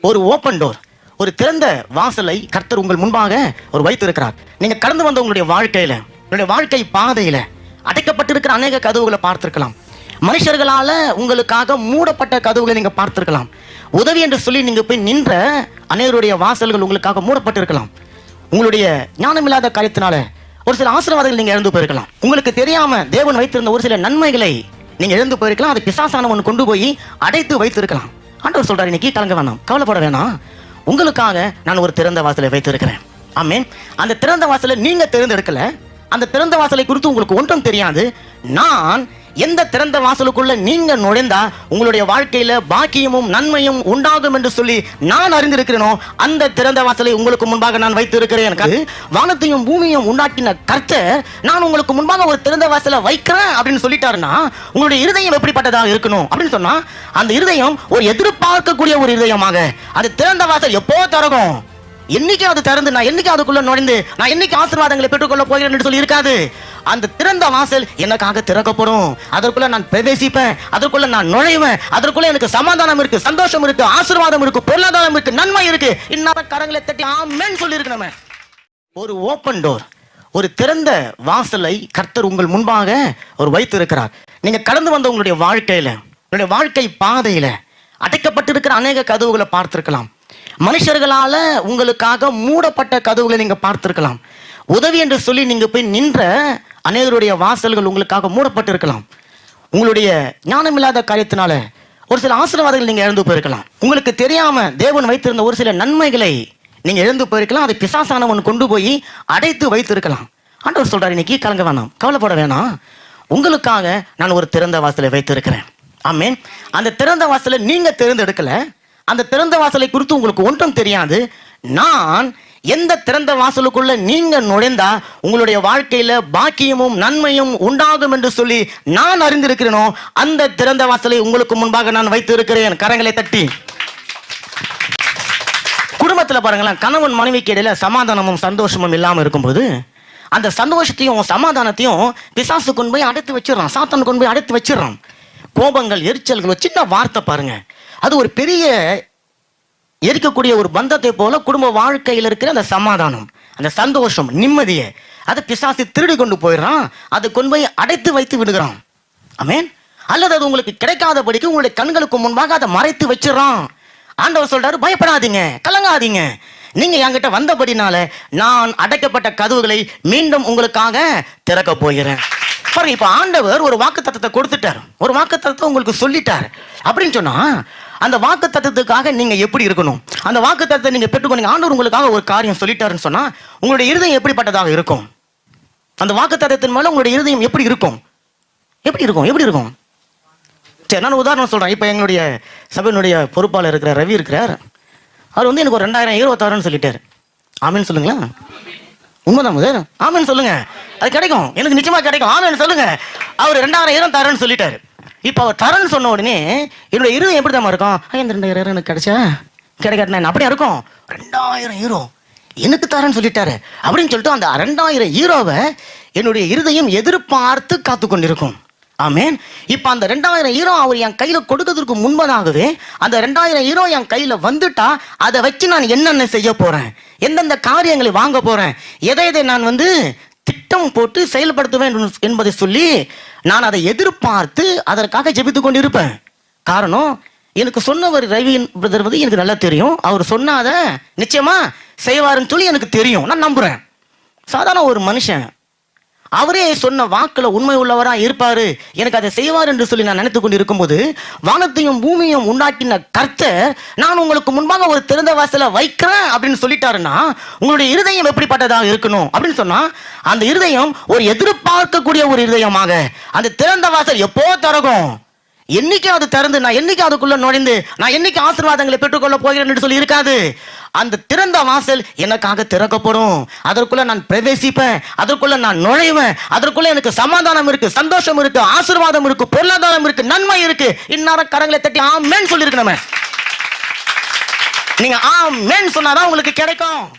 ஒரு open door ஒரு திறந்த வாசலை கர்த்தர் உங்கள் முன்பாக ஒரு வைத்திருக்கிறார். நீங்க கடந்து வந்த உங்களுடைய வாழ்க்கையில உங்களுடைய வாழ்க்கை பாதையில அடைக்கப்பட்டிருக்கிற அநேக கதவுகளை பார்த்திருக்கலாம். மனுஷர்களால உங்களுக்காக மூடப்பட்ட கதவுகளை நீங்க பார்த்திருக்கலாம். உதவி என்று சொல்லி நீங்க போய் நின்ற அநேகருடைய வாசல்கள் உங்களுக்காக மூடப்பட்டிருக்கலாம். உங்களுடைய ஞானமில்லாத காரியத்தினால ஒரு சில ஆசீர்வாதங்கள் நீங்க இழந்து போயிருக்கலாம். உங்களுக்கு தெரியாம தேவன் வைத்திருந்த ஒரு சில நன்மைகளை நீங்க இழந்து போயிருக்கலாம். அது பிசாசானவன் கொண்டு போய் அடைத்து வைத்திருக்கலாம். ஆண்டவர் சொல்றாரு இன்னைக்கு கலங்க வேணாம் கவலைப்பட வேணாம். உங்களுக்காக நான் ஒரு திறந்த வாசலை வைத்திருக்கிறேன். ஆமென். அந்த திறந்த வாசலை நீங்க தேர்ந்தெடுக்கல. அந்த திறந்த வாசலை குறித்து உங்களுக்கு ஒன்றும் தெரியாது. நான் எந்த திறந்த வாசலுக்குள்ள நீங்க நுழைந்தா உங்களுடைய வாழ்க்கையில பாக்கியமும் நன்மையும் உண்டாகும் என்று சொல்லி நான் அறிந்திருக்கிறேனோ அந்த திறந்த வாசலை உங்களுக்கு முன்பாக நான் வைத்திருக்கிறேன். க- வானத்தையும் பூமியும் உண்டாக்கின கர்த்தர் நான் உங்களுக்கு முன்பாக ஒரு திறந்த வாசலை வைக்கிறேன் அப்படின்னு சொல்லிட்டாருன்னா உங்களுடைய இருதயம் எப்படிப்பட்டதாக இருக்கணும் அப்படின்னு சொன்னா அந்த இருதயம் ஒரு எதிர்பார்க்கக்கூடிய ஒரு இருதயமாக. அது திறந்த வாசல் எப்போ திறக்கும்? என்னைக்கு அது திறந்து நான் என்னைக்கு அதுக்குள்ள நுழைந்து நான் என்னைக்கு ஆசீர்வாதங்களை பெற்றுக்கொள்ள போகிறேன் என்று சொல்லி இருக்காது. அந்த திறந்த வாசல் எனக்காக திறக்கப்படும். அதற்குள்ள நான் பிரவேசிப்பேன். அதற்குள்ள நான் நுழைவேன். அதற்குள்ள எனக்கு சமாதானம் இருக்கு சந்தோஷம் இருக்கு ஆசீர்வாதம் இருக்கு பொருளாதாரம் இருக்கு நன்மை இருக்கு. இன்னும் கரங்களை தட்டி ஆமேன்னு சொல்லியிருக்கு நம்ம. ஒரு ஓப்பன் டோர் ஒரு திறந்த வாசலை கர்த்தர் உங்கள் முன்பாக ஒரு வைத்திருக்கிறார். நீங்க கடந்து வந்த உங்களுடைய வாழ்க்கையில உங்களுடைய வாழ்க்கை பாதையில அடைக்கப்பட்டிருக்கிற அநேக கதவுகளை பார்த்திருக்கலாம். மனுஷர்களால உங்களுக்காக மூடப்பட்ட கதவுகளை நீங்க பார்த்திருக்கலாம். உதவி என்று சொல்லி நீங்க போய் நின்ற அநேகருடைய வாசல்கள் உங்களுக்காக மூடப்பட்டு இருக்கலாம் உங்களுடைய ஞானமில்லாத காரியத்தினால ஒரு சில ஆசீர்வாதங்கள் நீங்க இழந்து போயிருக்கலாம். உங்களுக்கு தெரியாம தேவன் வைத்திருந்த ஒரு சில நன்மைகளை நீங்க இழந்து போயிருக்கலாம். அதை பிசாசானவன் கொண்டு போய் அடைத்து வைத்திருக்கலாம். ஆண்டவர் சொல்றாரு இன்னைக்கு கலங்க வேணாம். கவலைப்பட வேணாம். உங்களுக்காக நான் ஒரு திறந்த வாசலை வைத்திருக்கிறேன். ஆமென். அந்த திறந்த வாசலை நீங்க தேர்ந்தெடுக்கல. அந்த திறந்த வாசலை குறித்து உங்களுக்கு ஒன்றும் தெரியாது. நான் எந்த திறந்த வாசலுக்குள்ள நீங்க நுழைந்தா உங்களுடைய வாழ்க்கையில பாக்கியமும் நன்மையும் உண்டாகும் என்று சொல்லி நான் அறிந்திருக்கிறேனோ அந்த திறந்த வாசலை உங்களுக்கு முன்பாக நான் வைத்து இருக்கிறேன் கரங்களை தட்டி. குடும்பத்தில் பாருங்களேன் கணவன் மனைவிக்கு இடையில சமாதானமும் சந்தோஷமும் இல்லாமல் இருக்கும்போது அந்த சந்தோஷத்தையும் சமாதானத்தையும் பிசாசு கொண்டு போய் அடைத்து வச்சிடறான். சாத்தான் கொண்டு போய் அடைத்து வச்சிடறான். கோபங்கள் எரிச்சல்கள் சின்ன வார்த்தை பாருங்க. அது ஒரு பெரிய எரிக்கக்கூடிய ஒரு பந்தத்தை போல குடும்ப வாழ்க்கையில் இருக்கிற அந்த சமாதானம் அந்த சந்தோஷம் நிம்மதியை அதை பிசாசு திருடி கொண்டு போயிடுறான். அதை கொண்டு போய் அடைத்து வைத்து விடுகிறான். அமேன் அல்லது அது உங்களுக்கு கிடைக்காதபடிக்கு உங்களுடைய கண்களுக்கு முன்பாக அதை மறைத்து வச்சிடறான். ஆண்டவர் சொல்றாரு பயப்படாதீங்க கலங்காதீங்க. நீங்க என்கிட்ட வந்தபடினால நான் அடைக்கப்பட்ட கதவுகளை மீண்டும் உங்களுக்காக திறக்க போகிறேன். பாருங்க இப்ப ஆண்டவர் ஒரு வாக்கு தத்துவத்தை கொடுத்துட்டார். ஒரு வாக்கு தத்துவத்தை உங்களுக்கு சொல்லிட்டார். அப்படின்னு சொன்னா அந்த வாக்கு தத்துவத்துக்காக நீங்க எப்படி இருக்கணும்? அந்த வாக்கு தத்துவத்தை நீங்க பெற்றுக்கொண்டு ஆண்டவர் உங்களுக்காக ஒரு காரியம் சொல்லிட்டாருன்னு சொன்னா உங்களுடைய இருதயம் எப்படிப்பட்டதாக இருக்கும்? அந்த வாக்கு தத்துவத்தின் மேல உங்களுடைய இருதயம் எப்படி இருக்கும்? எப்படி இருக்கும்? எப்படி இருக்கும்? சரி நான் உதாரணம் சொல்றேன். இப்போ எங்களுடைய சபையினுடைய பொறுப்பாளர் இருக்கிற ரவி இருக்கிறார். அவர் வந்து எனக்கு ஒரு ரெண்டாயிரம் இருபத்தாறுன்னு சொல்லிட்டார் சொல்லிட்டாரு. ஆமேன்னு சொல்லுங்களா? உண்மைதான் முதல். ஆமேன்னு சொல்லுங்க. அது கிடைக்கும். எனக்கு நிச்சயமா கிடைக்கும். ஆமேன்னு சொல்லுங்க. அவர் ரெண்டாயிரம் இருபத்தாறுன்னு சொல்லிட்டாரு. இப்போ அவர் தரன்னு சொன்ன உடனே என்னோட இருவம் எப்படி தான் இருக்கும்? ஐயா இந்த ரெண்டாயிரம் ஈரம் எனக்கு கிடைச்சா? கிடைக்காட்டினா என்ன? அப்படியே இருக்கும்? ரெண்டாயிரம் ஹீரோ எனக்கு தரேன்னு சொல்லிட்டாரு. அப்படின்னு சொல்லிட்டு அந்த ரெண்டாயிரம் ஹீரோவை என்னுடைய இருதயம் எதிர்பார்த்து காத்து கொண்டிருக்கும். ஆமேன். இப்போ அந்த ரெண்டாயிரம் ஹீரோ அவர் என் கையில கொடுக்கறதுக்கு முன்பதாகவே அந்த ரெண்டாயிரம் ஹீரோ என் கையில வந்துட்டா அதை வச்சு நான் என்னென்ன செய்ய போறேன்? எந்தெந்த காரியங்களை வாங்க போறேன்? எதை எதை நான் வந்து திட்டம் போட்டு செயல்படுத்துவேன் என்பதை சொல்லி நான் அதை எதிர்பார்த்து அதற்காக ஜெபித்து கொண்டிருப்பேன். காரணம் எனக்கு சொன்னவர் ரவியின் பிரதர் வந்து எனக்கு நல்லா தெரியும். அவர் சொன்னாத நிச்சயமா செய்வாருன்னு சொல்லி எனக்கு தெரியும். நான் நம்புறேன். சாதாரண ஒரு மனுஷன் அவரே சொன்ன வாக்குல உண்மை உள்ளவரா இருப்பாரு. எனக்கு அதை செய்வார் என்று சொல்லி நான் நினைத்து கொண்டு இருக்கும்போது வானத்தையும் பூமியும் உண்டாக்கின கர்த்தர் நான் உங்களுக்கு முன்பாக ஒரு திறந்த வாசலை வைக்கிறேன் அப்படின்னு சொல்லிட்டாருன்னா உங்களுடைய இருதயம் எப்படிப்பட்டதாக இருக்கணும் அப்படின்னு சொன்னா அந்த இருதயம் ஒரு எதிர்பார்க்கக்கூடிய ஒரு இருதயமாக. அந்த திறந்த வாசல் எப்போ திறகும் என்னைக்கு அது திறந்து நான் என்னைக்கு அதுக்குள்ள நுழைந்து நான் என்னைக்கு ஆசீர்வாதங்களை பெற்றுக்கொள்ள போகிறேன் என்று சொல்லி இருக்காது. அந்த திறந்த வாசல் எனக்காக திறக்கப்படும். அதற்குள்ள நான் பிரவேசிப்பேன். அதற்குள்ள நான் நுழைவேன். அதற்குள்ள எனக்கு சமாதானம் இருக்கு சந்தோஷம் இருக்கு ஆசீர்வாதம் இருக்கு பொருளாதாரம் இருக்கு நன்மை இருக்கு. இன்னார கரங்களை தட்டி ஆமேன்னு சொல்லியிருக்கணுமே. நீங்க ஆமேன்னு சொன்னாதான் உங்களுக்கு கிடைக்கும்.